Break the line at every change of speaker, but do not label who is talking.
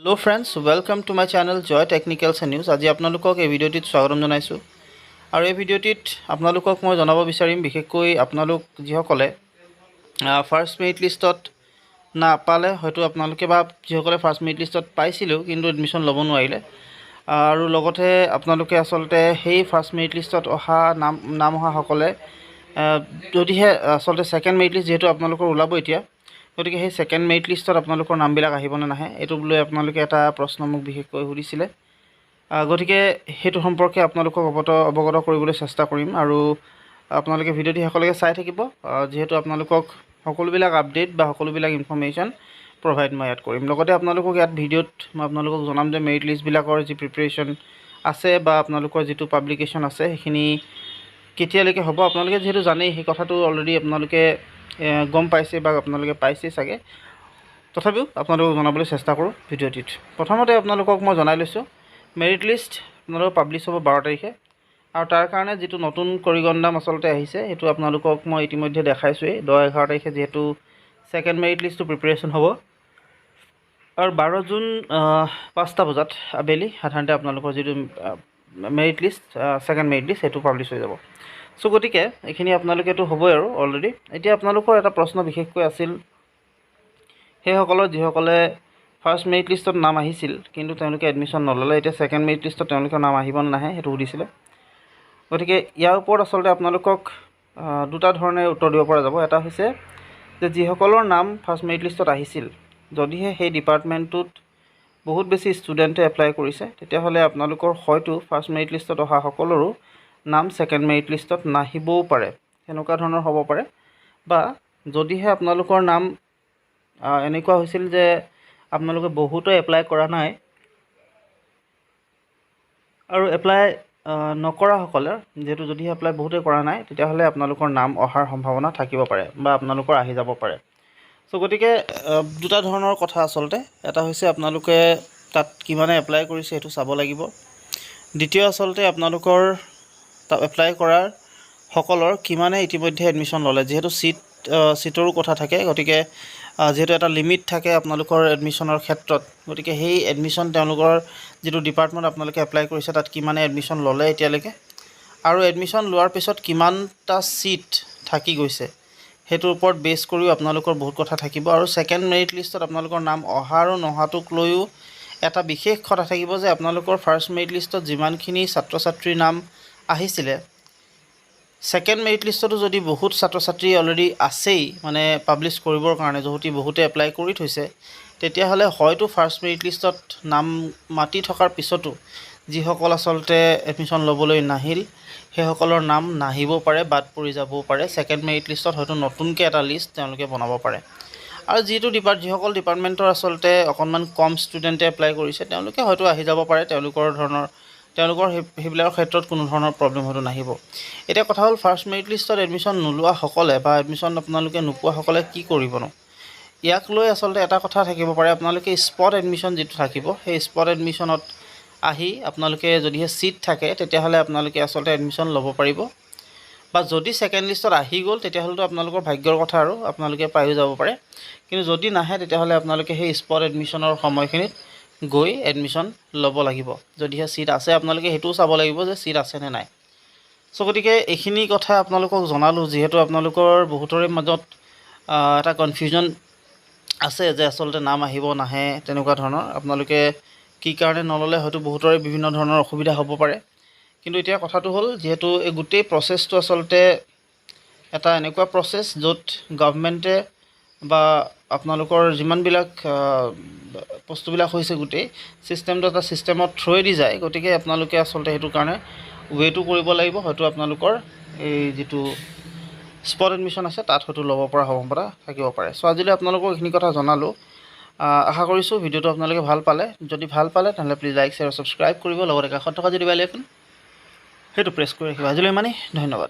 Hello' friends welcome to my channel Joy technicals and news আজি আপোনালোকক এই ভিডিঅ'টিত স্বাগতম জনাইছোঁ। আৰু এই ভিডিঅ'টিত আপোনালোকক মই জনাব বিচাৰিম বিশেষকৈ আপোনালোক যিসকলে ফাৰ্ষ্ট মেৰিট লিষ্টত নাপালে হয়তো আপোনালোকে বা যিসকলে ফাৰ্ষ্ট মেৰিট লিষ্টত পাইছিলেও কিন্তু এডমিশ্যন ল'ব নোৱাৰিলে। আৰু লগতে আপোনালোকে আচলতে সেই ফাৰ্ষ্ট মেৰিট লিষ্টত অহা নাম নাম অহাসকলে যদিহে আচলতে ছেকেণ্ড মেৰিট লিষ্ট যিহেতু আপোনালোকৰ ওলাব এতিয়া গতিকে সেই ছেকেণ্ড মেৰিট লিষ্টত আপোনালোকৰ নামবিলাক আহিবনে নাহে, এইটো লৈ আপোনালোকে এটা প্ৰশ্ন মোক বিশেষকৈ সুধিছিলে। গতিকে সেইটো সম্পৰ্কে আপোনালোকক অৱগত অৱগত কৰিবলৈ চেষ্টা কৰিম আৰু আপোনালোকে ভিডিঅ'টি শেষলৈকে চাই থাকিব। যিহেতু আপোনালোকক সকলোবিলাক আপডেট বা সকলোবিলাক ইনফৰ্মেশ্যন প্ৰভাইড মই ইয়াত কৰিম। লগতে আপোনালোকক ইয়াত ভিডিঅ'ত মই আপোনালোকক জনাম যে মেৰিট লিষ্টবিলাকৰ যি প্ৰিপেৰেশ্যন আছে বা আপোনালোকৰ যিটো পাব্লিকেশ্যন আছে, সেইখিনি কেতিয়ালৈকে হ'ব, আপোনালোকে যিহেতু জানেই, সেই কথাটো অলৰেডি আপোনালোকে গম পাইছে বা আপোনালোকে পাইছেই চাগে। তথাপিও আপোনালোকক জনাবলৈ চেষ্টা কৰোঁ ভিডিঅ'টিত। প্ৰথমতে আপোনালোকক মই জনাই লৈছোঁ মেৰিট লিষ্ট আপোনালোকৰ পাব্লিছ হ'ব বাৰ তাৰিখে। আৰু তাৰ কাৰণে যিটো নতুন কৰিগণ্ডাম আচলতে আহিছে সেইটো আপোনালোকক মই ইতিমধ্যে দেখাইছোঁৱেই। দহ এঘাৰ তাৰিখে যিহেতু ছেকেণ্ড মেৰিট লিষ্টটো প্ৰিপেৰেশ্যন হ'ব। আৰু বাৰ জুন পাঁচটা বজাত আবেলি সাধাৰণতে আপোনালোকৰ যিটো merit list second merit list সেইটো পাব্লিছ হৈ যাব। চ' গতিকে এইখিনি আপোনালোকেতো হ'বই আৰু অলৰেডি এতিয়া আপোনালোকৰ এটা প্ৰশ্ন বিশেষকৈ আছিল। সেইসকলৰ যিসকলে ফাৰ্ষ্ট মেৰিট লিষ্টত নাম আহিছিল কিন্তু তেওঁলোকে এডমিশ্যন নল'লে। এতিয়া ছেকেণ্ড মেৰিট লিষ্টত তেওঁলোকৰ নাম আহিব নাহে সেইটো সুধিছিলে। গতিকে ইয়াৰ ওপৰত আচলতে আপোনালোকক দুটা ধৰণে উত্তৰ দিব পৰা যাব। এটা হৈছে যে যিসকলৰ নাম ফাৰ্ষ্ট মেৰিট লিষ্টত আহিছিল যদিহে সেই ডিপাৰ্টমেণ্টটোত বহুত বেছি ষ্টুডেণ্টে এপ্লাই কৰিছে তেতিয়াহ'লে আপোনালোকৰ হয়তো ফাৰ্ষ্ট মেৰিট লিষ্টত অহা সকলৰো নাম ছেকেণ্ড মেৰিট লিষ্টত নাহিবও পাৰে। সেনেকুৱা ধৰণৰ হ'ব পাৰে। বা যদিহে আপোনালোকৰ নাম এনেকুৱা হৈছিল যে আপোনালোকে বহুতো এপ্লাই কৰা নাই আৰু এপ্লাই নকৰাসকলে যিহেতু যদিহে এপ্লাই বহুতে কৰা নাই তেতিয়াহ'লে আপোনালোকৰ নাম অহাৰ সম্ভাৱনা থাকিব পাৰে বা আপোনালোকৰ আহি যাব পাৰে। চ' গতিকে দুটা ধৰণৰ কথা আচলতে। এটা হৈছে আপোনালোকে তাত কিমানে এপ্লাই কৰিছে সেইটো চাব লাগিব। দ্বিতীয় আচলতে আপোনালোকৰ এপ্লাই কৰাৰ সকলৰ কিমানে ইতিমধ্যে এডমিশ্যন ল'লে? যিহেতু ছিট ছিটৰো কথা থাকে গতিকে যিহেতু এটা লিমিট থাকে আপোনালোকৰ এডমিশ্যনৰ ক্ষেত্ৰত গতিকে সেই এডমিশ্যন তেওঁলোকৰ যিটো ডিপাৰ্টমেণ্ট আপোনালোকে এপ্লাই কৰিছে তাত কিমানে এডমিশ্যন ল'লে এতিয়ালৈকে? আৰু এডমিশ্যন লোৱাৰ পিছত কিমানটা ছিট থাকি গৈছে? সেইটোৰ ওপৰত বেছ কৰিও আপোনালোকৰ বহুত কথা থাকিব। আৰু ছেকেণ্ড মেৰিট লিষ্টত আপোনালোকৰ নাম অহা আৰু নহাটোক লৈও এটা বিশেষ কথা থাকিব যে আপোনালোকৰ ফাৰ্ষ্ট মেৰিট লিষ্টত যিমানখিনি ছাত্ৰ ছাত্ৰীৰ নাম আহিছিলে। ছেকেণ্ড মেৰিট লিষ্টতো যদি বহুত ছাত্ৰ ছাত্ৰী অলৰেডি আছেই মানে পাব্লিছ কৰিবৰ কাৰণে যহতি বহুতে এপ্লাই কৰি থৈছে তেতিয়াহ'লে হয়তো ফাৰ্ষ্ট মেৰিট লিষ্টত নাম মাতি থকাৰ পিছতো যিসকল আচলতে এডমিশ্যন ল'বলৈ নাহিল সেইসকলৰ নাম নাহিব পাৰে বাদ পৰি যাবও পাৰে। ছেকেণ্ড মেৰিট লিষ্টত হয়তো নতুনকৈ এটা লিষ্ট তেওঁলোকে বনাব পাৰে। আৰু যিটো ডিপাৰ্ট যিসকল ডিপাৰ্টমেণ্টৰ আচলতে অকণমান কম ষ্টুডেণ্টে এপ্লাই কৰিছে তেওঁলোকে হয়তো আহি যাব পাৰে তেওঁলোকৰ ধৰণৰ তেওঁলোকৰ সেই সেইবিলাকৰ ক্ষেত্ৰত কোনো ধৰণৰ প্ৰব্লেম হয়তো নাহিব। এতিয়া কথা হ'ল ফাৰ্ষ্ট মেৰিট লিষ্টত এডমিশ্যন নোলোৱাসকলে বা এডমিশ্যন আপোনালোকে নোপোৱাসকলে কি কৰিবনো ইয়াক লৈ আচলতে এটা কথা থাকিব পাৰে আপোনালোকে স্পট এডমিশ্যন যিটো থাকিব সেই স্পট এডমিশ্যনত আহি আপোনালোকে যদিহে ছিট থাকে তেতিয়াহ'লে আপোনালোকে আচলতে এডমিশ্যন ল'ব পাৰিব। বা যদি ছেকেণ্ড লিষ্টত আহি গ'ল তেতিয়াহ'লেতো আপোনালোকৰ ভাগ্যৰ কথা আৰু আপোনালোকে পায়ো যাব পাৰে। কিন্তু যদি নাহে তেতিয়াহ'লে আপোনালোকে সেই স্পট এডমিশ্যনৰ সময়খিনিত গৈ এডমিশ্যন ল'ব লাগিব। যদিহে ছিট আছে, আপোনালোকে সেইটোও চাব লাগিব যে ছিট আছেনে নাই। চ' গতিকে এইখিনি কথা আপোনালোকক জনালোঁ, যিহেতু আপোনালোকৰ বহুতৰে মাজত এটা কনফিউজন আছে যে আচলতে নাম আহিব, নাহে, তেনেকুৱা ধৰণৰ। আপোনালোকে কি কাৰণে নল'লে হয়তো বহুতৰে বিভিন্ন ধৰণৰ অসুবিধা হ'ব পাৰে। কিন্তু এতিয়া কথাটো হ'ল, যিহেতু এই গোটেই প্ৰচেছটো আচলতে এটা এনেকুৱা প্ৰচেছ য'ত গভমেণ্টে বা আপোনালোকৰ যিমানবিলাক বস্তুবিলাক হৈছে গোটেই ছিষ্টেমটো এটা ছিষ্টেমত থ্ৰুৱেদি যায়। গতিকে আপোনালোকে আচলতে সেইটো কাৰণে ৱেটো কৰিব লাগিব। হয়তো আপোনালোকৰ এই যিটো স্পট এডমিশ্যন আছে, তাত হয়তো ল'ব পৰা সম্ভাৱনা থাকিব পাৰে। চ' আজিলৈ আপোনালোকক এইখিনি কথা জনালোঁ। আশা কৰিছোঁ ভিডিঅ'টো আপোনালোকে ভালো পালে। যদি ভালো পালে, তেনেহ'লে প্লিজ লাইক শ্বেয়াৰ ছাবস্ক্ৰাইব কৰিব। লগতে কাষত থকা যদি বেল আইকন সেইটো প্ৰেছ কৰি ৰাখিব। আজিলৈ ইমানেই। ধন্যবাদ।